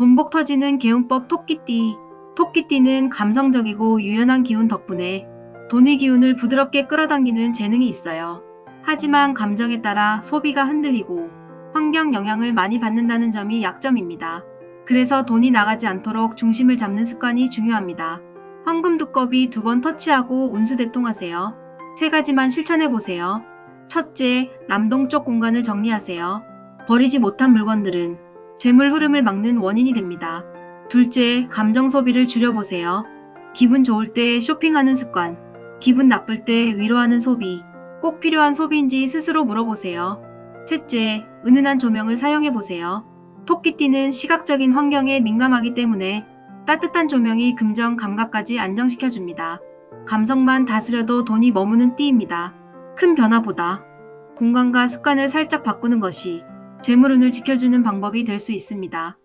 돈복 터지는 개운법 토끼띠. 토끼띠는 감성적이고 유연한 기운 덕분에 돈의 기운을 부드럽게 끌어당기는 재능이 있어요. 하지만 감정에 따라 소비가 흔들리고 환경 영향을 많이 받는다는 점이 약점입니다. 그래서 돈이 나가지 않도록 중심을 잡는 습관이 중요합니다. 황금 두꺼비 두 번 터치하고 운수대통하세요. 세 가지만 실천해 보세요. 첫째, 남동쪽 공간을 정리하세요. 버리지 못한 물건들은 재물 흐름을 막는 원인이 됩니다. 둘째, 감정 소비를 줄여보세요. 기분 좋을 때 쇼핑하는 습관, 기분 나쁠 때 위로하는 소비, 꼭 필요한 소비인지 스스로 물어보세요. 셋째, 은은한 조명을 사용해보세요. 토끼띠는 시각적인 환경에 민감하기 때문에 따뜻한 조명이 금전 감각까지 안정시켜줍니다. 감성만 다스려도 돈이 머무는 띠입니다. 큰 변화보다 공간과 습관을 살짝 바꾸는 것이 재물운을 지켜주는 방법이 될 수 있습니다.